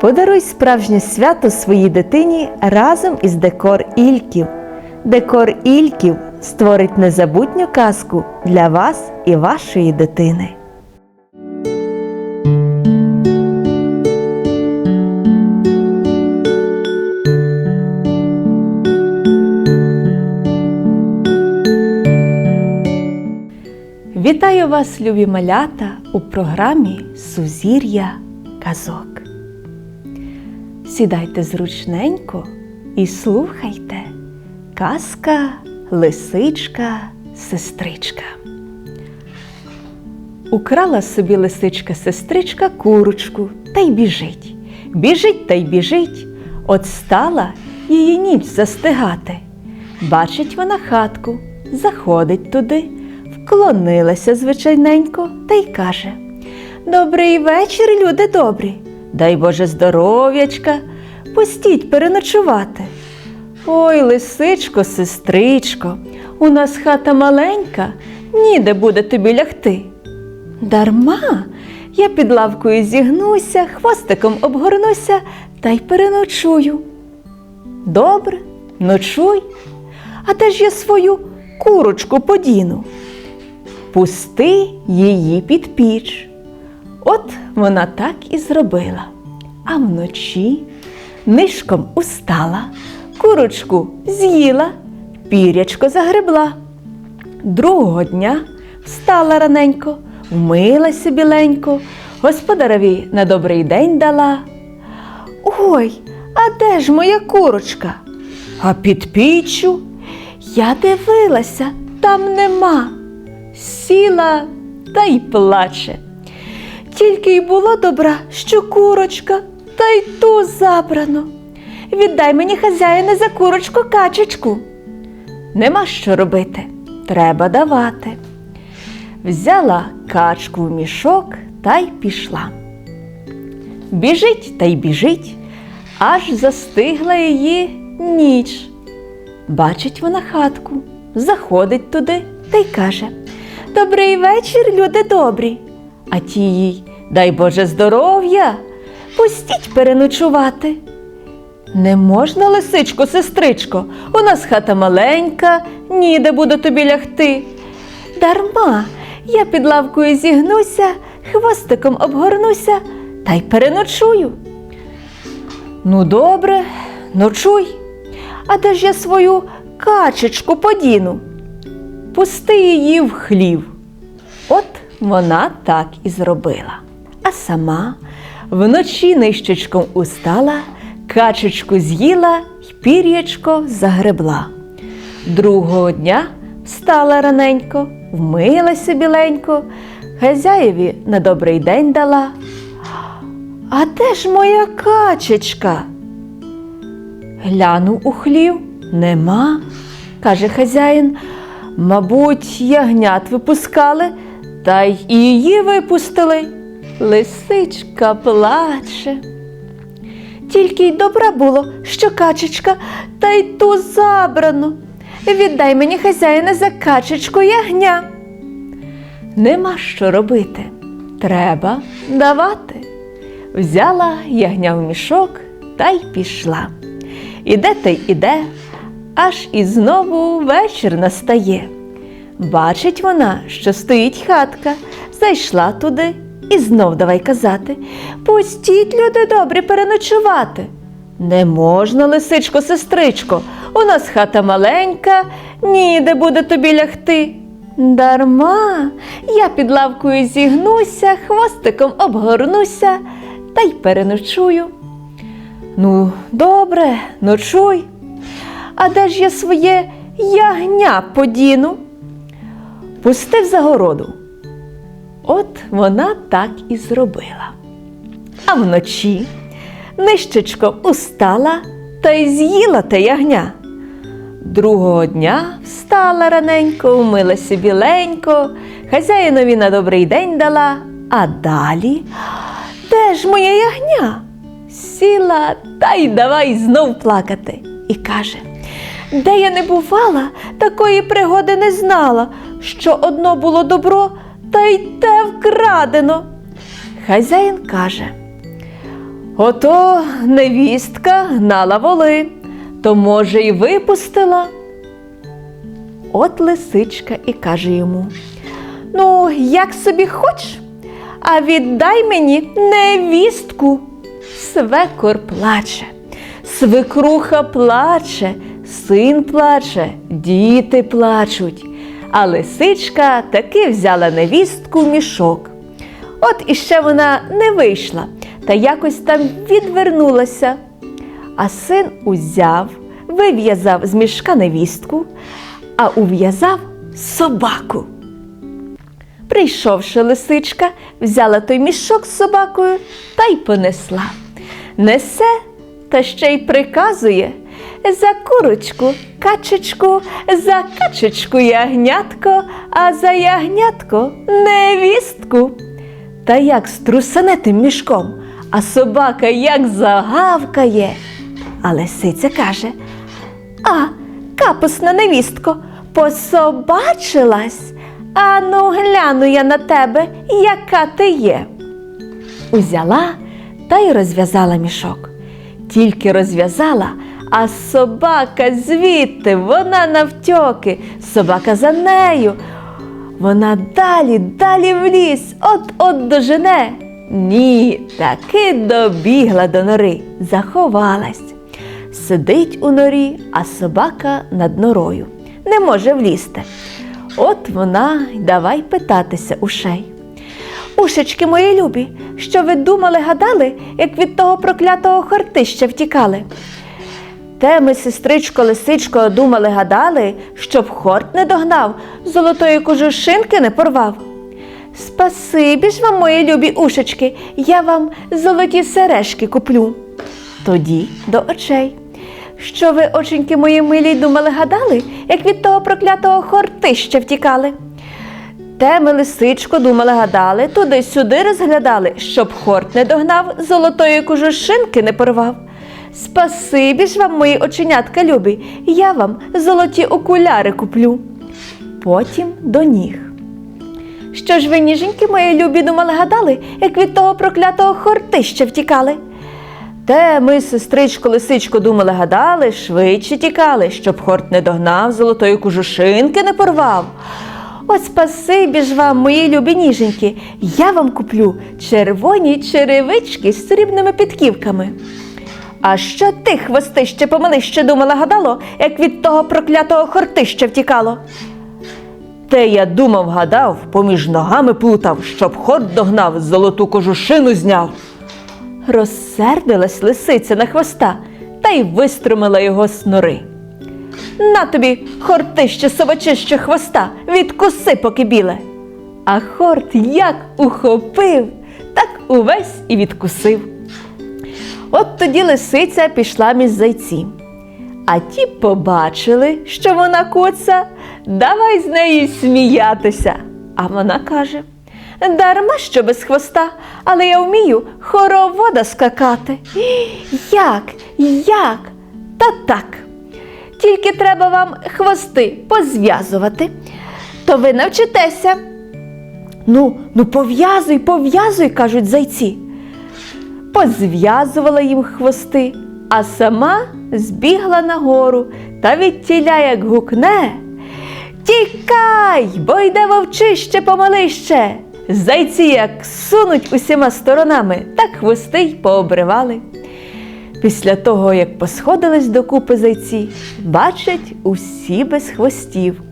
Подаруй справжнє свято своїй дитині разом із декор Ільків. Декор Ільків створить незабутню казку для вас і вашої дитини. Вітаю вас, любі малята, у програмі Сузір'я казок. Сідайте зручненько і слухайте. Казка, лисичка, сестричка. Украла собі лисичка сестричка курочку та й біжить. Біжить та й біжить. От стала її ніч застигати. Бачить вона хатку, заходить туди, вклонилася звичайненько та й каже Добрий вечір, люди добрі. Дай Боже здоров'ячка, пустіть переночувати. Ой, лисичко, сестричко, у нас хата маленька, ніде буде тобі лягти. Дарма, я під лавкою зігнуся, хвостиком обгорнуся та й переночую. Добре, ночуй, а де ж я свою курочку подіну? Пусти її під піч. От вона так і зробила. А вночі нишком устала, курочку з'їла, пірячко загребла. Другого дня встала раненько, вмилася біленько, господареві на добрий день дала. Ой, а де ж моя курочка? А під піччю я дивилася, там нема. Сіла та й плаче. Тільки й було добра, що курочка, та й ту забрано. Віддай мені, хазяїне, за курочку качечку. Нема що робити, треба давати. Взяла качку в мішок та й пішла. Біжить та й біжить, аж застигла її ніч. Бачить вона хатку, заходить туди та й каже Добрий вечір, люди добрі. А ті їй дай Боже здоров'я, пустіть переночувати. Не можна, лисичко, сестричко, у нас хата маленька, ніде буде тобі лягти. Дарма, я під лавкою зігнуся, хвостиком обгорнуся та й переночую. Ну, добре, ночуй. А де ж я свою качечку подіну? Пусти її в хлів. От вона так і зробила. А сама вночі нищечком устала, качечку з'їла й пір'ячко загребла. Другого дня встала раненько, вмилася біленько, хазяєві на добрий день дала. А де ж моя качечка? Глянув у хлів, нема, каже хазяїн. Мабуть, ягнят випускали, та й її випустили. Лисичка плаче. Тільки й добра було, що качечка, та й ту забрано. Віддай мені хазяїна за качечку ягня. Нема що робити. Треба давати. Взяла ягня в мішок та й пішла. Іде та й іде, аж і знову вечір настає. Бачить вона, що стоїть хатка, зайшла туди і знов давай казати Пустіть, люди добрі, переночувати. Не можна, лисичко, сестричко, у нас хата маленька, ніде буде тобі лягти. Дарма, я під лавкою зігнуся, хвостиком обгорнуся та й переночую. Ну, добре, ночуй. А де ж я своє ягня подіну? Пустив загороду. От вона так і зробила. А вночі нищечком устала та й з'їла те ягня. Другого дня встала раненько, умилася біленько, хазяїнові на добрий день дала, а далі де ж моє ягня? Сіла та й давай знов плакати. І каже де я не бувала, такої пригоди не знала, що одно було добро, та й те вкрадено. Хазяїн каже Ото невістка гнала воли, то, може, й випустила. От лисичка і каже йому: Ну, як собі хоч, а віддай мені невістку. Свекор плаче, свекруха плаче, син плаче, діти плачуть. А лисичка таки взяла невістку мішок. От іще вона не вийшла та якось там відвернулася. А син узяв, вив'язав з мішка невістку, а ув'язав собаку. Прийшовши лисичка, взяла той мішок з собакою та й понесла. Несе та ще й приказує за курочку, качечку, за качечку ягнятко, а за ягнятко невістку. Та як струсане тим мішком, а собака як загавкає. А лисиця каже: А, капусна невістко, пособачилась? Ану, гляну я на тебе, яка ти є. Узяла та й розв'язала мішок. Тільки розв'язала, а собака звідти, вона навтьоки, собака за нею. Вона далі, далі в ліс, от-от дожене. Ні, таки добігла до нори, заховалась. Сидить у норі, а собака над норою. Не може влізти. От вона давай питатися ушей. Ушечки мої любі, що ви думали, гадали, як від того проклятого хортища втікали? Те ми, сестричко, лисичко, думали, гадали, щоб хорт не догнав, золотої кожушинки не порвав. Спасибі ж вам, мої любі ушечки, я вам золоті сережки куплю. Тоді до очей. Що ви, оченьки мої милі, думали, гадали, як від того проклятого хортища втікали? Те ми, лисичко, думали, гадали, туди-сюди розглядали, щоб хорт не догнав, золотої кожушинки не порвав. Спасибі ж вам, мої оченятка любі, я вам золоті окуляри куплю. Потім до ніг. Що ж ви, ніженьки мої любі, думали, гадали, як від того проклятого хортища втікали? Те ми, сестричко, лисичко, думали, гадали, швидше тікали, щоб хорт не догнав, золотої кожушинки не порвав. От спасибі ж вам, мої любі ніженьки, я вам куплю червоні черевички з срібними підківками. А що ти, хвостище, помилище, думала, гадало, як від того проклятого хортища втікало? Те я думав, гадав, поміж ногами плутав, щоб хорт догнав, золоту кожушину зняв. Розсердилась лисиця на хвоста та й виструмила його з. На тобі, хортище, собачище хвоста, відкуси, поки біле. А хорт як ухопив, так увесь і відкусив. От тоді лисиця пішла між зайці. А ті побачили, що вона куца, давай з неї сміятися. А вона каже: дарма що без хвоста, але я вмію хоровода скакати. Як? Як? Та так. Тільки треба вам хвости позв'язувати, то ви навчитеся. Ну, ну пов'язуй, пов'язуй, кажуть зайці. Позв'язувала їм хвости, а сама збігла нагору та відтіля, як гукне. Тікай, бо йде вовчище помалище. Зайці як сунуть усіма сторонами, так хвости й пообривали. Після того, як посходились докупи зайці, бачать усі без хвостів.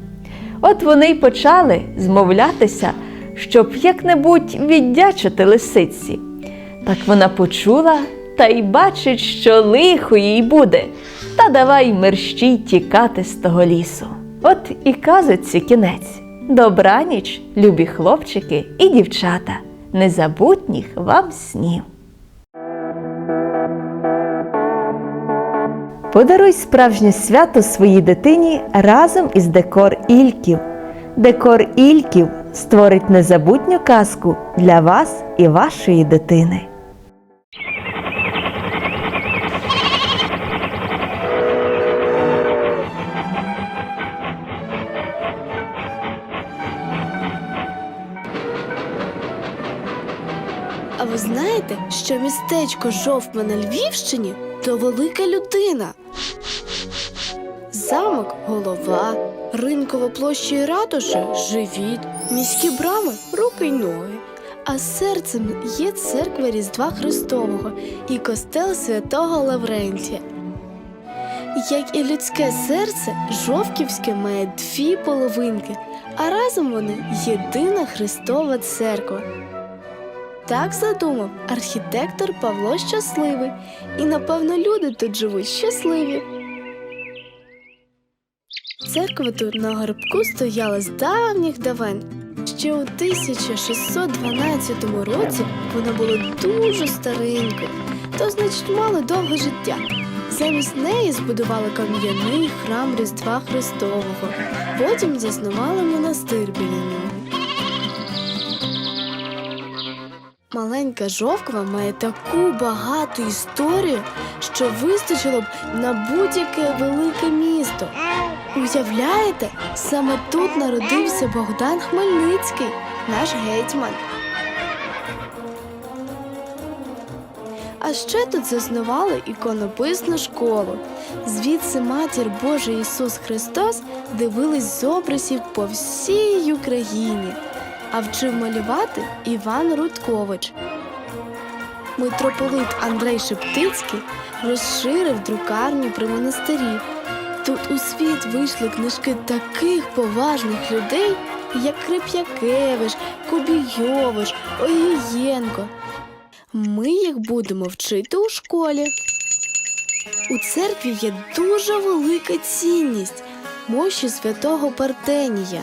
От вони й почали змовлятися, щоб як-небудь віддячити лисиці. Так вона почула та й бачить, що лихо їй буде, та давай мерщій тікати з того лісу. От і казочці кінець. Добраніч, любі хлопчики і дівчата, незабутніх вам снів. Подаруй справжнє свято своїй дитині разом із декор Ільків. Декор Ільків створить незабутню казку для вас і вашої дитини. Що містечко Жовтма на Львівщині то велика людина? Замок голова, ринкова площа і ратуша живіт, міські брами руки й ноги. А серцем є церква Різдва Христового і костел святого Лаврентія. Як і людське серце, Жовківське має дві половинки, а разом вони єдина Христова церква. Так задумав архітектор Павло Щасливий, і напевно люди тут живуть щасливі. Церква тут на горбку стояла з давніх давен. Ще у 1612 році вона була дуже старенькою, то значить мала довге життя. Замість неї збудували кам'яний храм Різдва Христового, потім заснували монастир біля нього. Маленька жовква має таку багату історію, що вистачило б на будь-яке велике місто. Уявляєте, саме тут народився Богдан Хмельницький, наш гетьман. А ще тут заснували іконописну школу. Звідси матір Божа Ісус Христос дивились з образів по всій Україні, а вчив малювати Іван Рудкович. Митрополит Андрей Шептицький розширив друкарню при монастирі. Тут у світ вийшли книжки таких поважних людей, як Крип'якевич, Кобійович, Огієнко. Ми їх будемо вчити у школі. У церкві є дуже велика цінність мощі святого Партенія.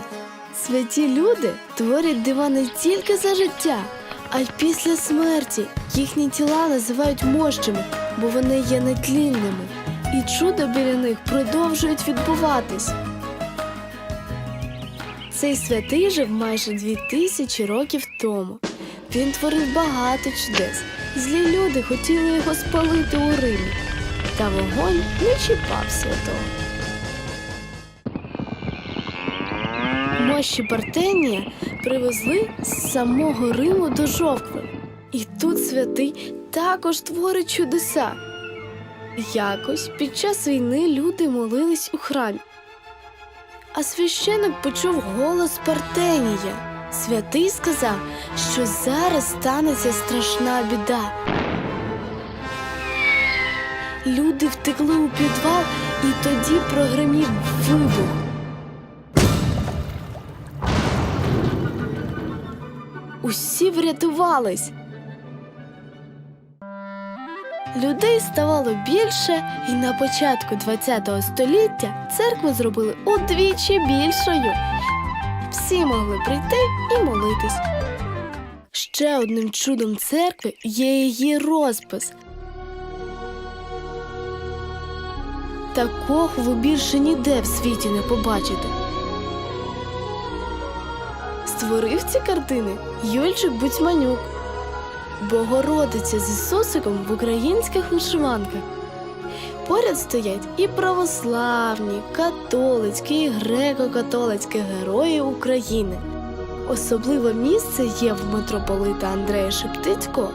Святі люди творять дива не тільки за життя, а й після смерті. Їхні тіла називають мощами, бо вони є нетлінними, і чудо біля них продовжують відбуватись. Цей святий жив майже дві тисячі років тому. Він творив багато чудес. Злі люди хотіли його спалити у Римі, та вогонь не чіпав святого. Мощі Партенія привезли з самого Риму до Жовкви. І тут святий також творить чудеса. Якось під час війни люди молились у храмі. А священик почув голос Партенія. Святий сказав, що зараз станеться страшна біда. Люди втекли у підвал, і тоді прогримів вибух. Усі врятувались. Людей ставало більше, і на початку ХХ століття церкву зробили удвічі більшою. Всі могли прийти і молитись. Ще одним чудом церкви є її розпис. Такого ви більше ніде в світі не побачите. Створив ці картини Юльчик Буцьманюк. Богородиця з Ісусиком в українських вишиванках. Поряд стоять і православні, католицькі, і греко-католицькі герої України. Особливе місце є в митрополита Андрея Шептицького,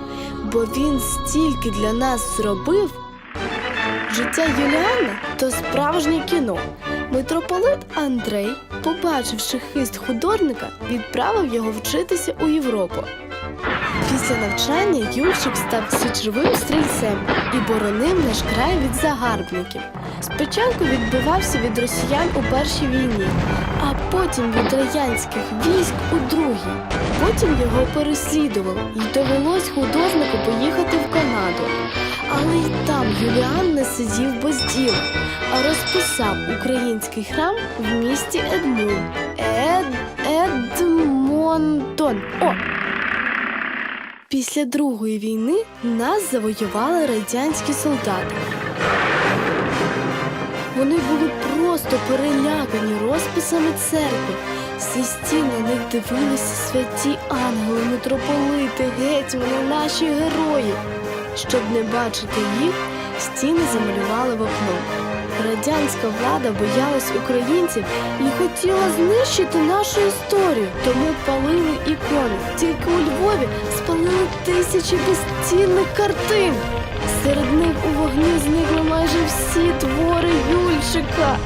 бо він стільки для нас зробив. Життя Юліани то справжнє кіно. Митрополит Андрей, побачивши хист художника, відправив його вчитися у Європу. Після навчання Юрчик став січовим стрільцем і боронив наш край від загарбників. Спочатку відбивався від росіян у першій війні, а потім від радянських військ у другій. Потім його переслідували, і довелось художнику поїхати в Канаду. Але й там Юліан не сидів без діла, а розписав український храм в місті Едмун. Ед... Едмонтон. О! Після Другої війни нас завоювали радянські солдати. Вони були просто перелякані розписами церкви. Зі стін на них дивилися святі ангели, митрополити, гетьмани, наші герої. Щоб не бачити їх, стіни замалювали в окно. Радянська влада боялась українців і хотіла знищити нашу історію, тому палили ікони. Тільки у Львові спалили тисячі безцінних картин. Серед них у вогні зникли майже всі твори Юльчика.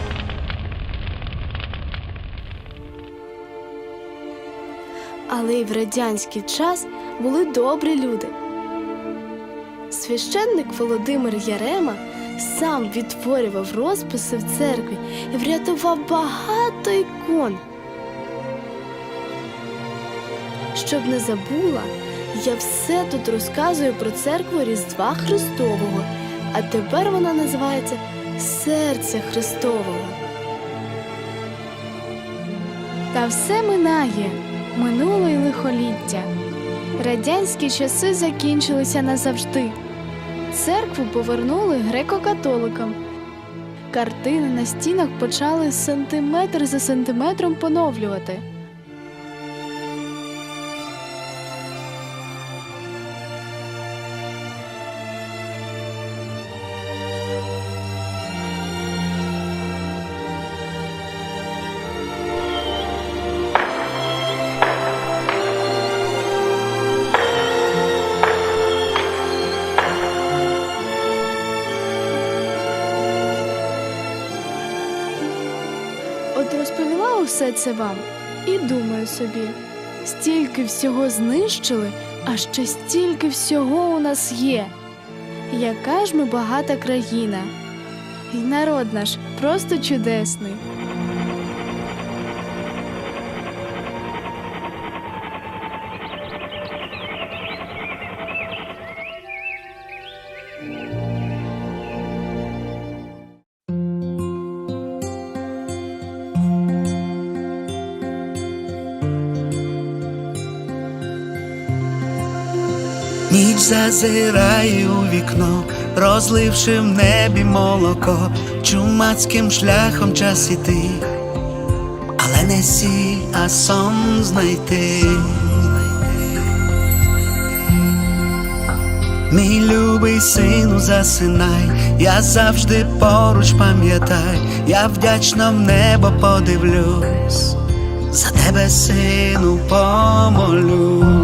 Але й в радянський час були добрі люди. Священник Володимир Ярема сам відтворював розписи в церкві і врятував багато ікон. Щоб не забула, я все тут розказую про церкву Різдва Христового, а тепер вона називається Серця Христового. Та все минає, минуло й лихоліття. Радянські часи закінчилися назавжди. Церкву повернули греко-католикам. Картини на стінах почали сантиметр за сантиметром поновлювати. Усе це вам і думаю собі, стільки всього знищили, а ще стільки всього у нас є. Яка ж ми багата країна, і народ наш просто чудесний. Зазирає у вікно, розливши в небі молоко, чумацьким шляхом час іти, але не сіль, а сон знайти. Мій любий сину, засинай, я завжди поруч пам'ятай, я вдячно в небо подивлюсь, за тебе, сину, помолюсь.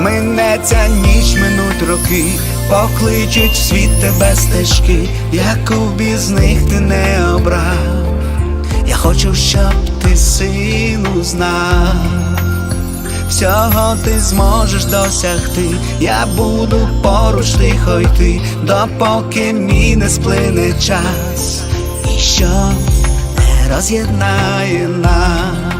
Минеться ніч, минуть роки, покличуть в світ тебе стежки, яку б із них ти не обрав. Я хочу, щоб ти сину знав. Всього ти зможеш досягти, я буду поруч тихо йти, допоки мій не сплине час, ніщо не роз'єднає нас.